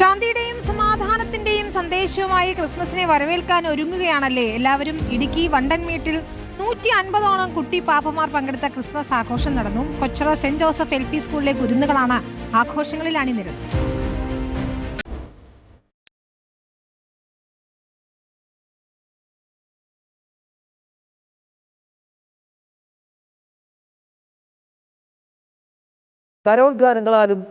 ശാന്തിയുടെയും സമാധാനത്തിന്റെയും സന്ദേശവുമായി ക്രിസ്മസിനെ വരവേൽക്കാൻ ഒരുങ്ങുകയാണല്ലേ? എല്ലാവരും ഇടുക്കി വണ്ടൻമേട്ടിൽ നൂറ്റി അൻപതോളം കുട്ടി പാപ്പമാർ പങ്കെടുത്ത ക്രിസ്മസ് ആഘോഷം നടന്നു. Kochara saint Joseph L P സ്കൂളിലെ കുരുന്നുകളാണ് ആഘോഷങ്ങളിൽ അണിനിരുന്നത് കരോൾ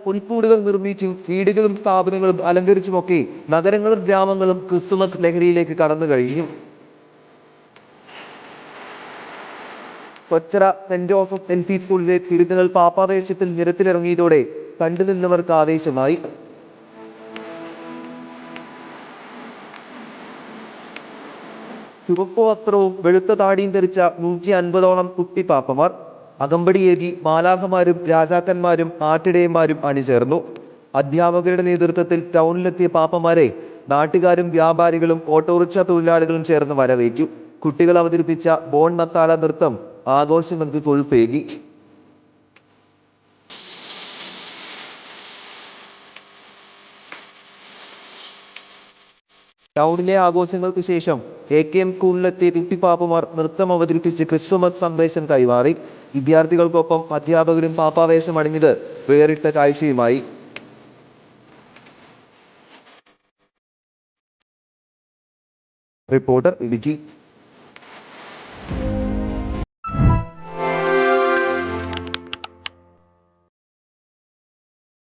പുൽപ്പൂടുകൾ നിർമ്മിച്ചും വീടുകളും സ്ഥാപനങ്ങളും അലങ്കരിച്ചുമൊക്കെ നഗരങ്ങളും ഗ്രാമങ്ങളും ക്രിസ്തുമസ് ലഹരിയിലേക്ക് കടന്നു കഴിഞ്ഞു. Kochara saint Joseph L P സ്കൂളിലെ ബിരുദങ്ങൾ പാപ്പാവേശത്തിൽ നിരത്തിലിറങ്ങിയതോടെ കണ്ടു നിന്നവർക്ക് ആവേശമായി. ചുവപ്പ് വസ്ത്രവും വെളുത്ത താടിയും ധരിച്ച നൂറ്റി അൻപതോളം കുട്ടിപ്പാപ്പമാർ അകമ്പടിയേകി മാലാഖമാരും രാജാക്കന്മാരും ആട്ടിടയന്മാരും അണിചേർന്നു. അധ്യാപകരുടെ നേതൃത്വത്തിൽ ടൗണിലെത്തിയ പാപ്പമാരെ നാട്ടുകാരും വ്യാപാരികളും ഓട്ടോറിക്ഷ തൊഴിലാളികളും ചേർന്ന് വരവേറ്റു. കുട്ടികൾ അവതരിപ്പിച്ച ബോൺ മത്താല നൃത്തം ആഘോഷങ്ങൾക്ക് കൊഴുപ്പേകി. ടൗണിലെ ആഘോഷങ്ങൾക്ക് ശേഷം എ കെ എം സ്കൂളിലെത്തിയ കുട്ടിപ്പാപ്പമാർ നൃത്തം അവതരിപ്പിച്ച് ക്രിസ്തുമസ് സന്ദേശം കൈമാറി. വിദ്യാർത്ഥികൾക്കൊപ്പം അധ്യാപകരും പാപ്പാവേശം അണിഞ്ഞത് വേറിട്ട കാഴ്ചയുമായി. റിപ്പോർട്ടർ ഇടുക്കി.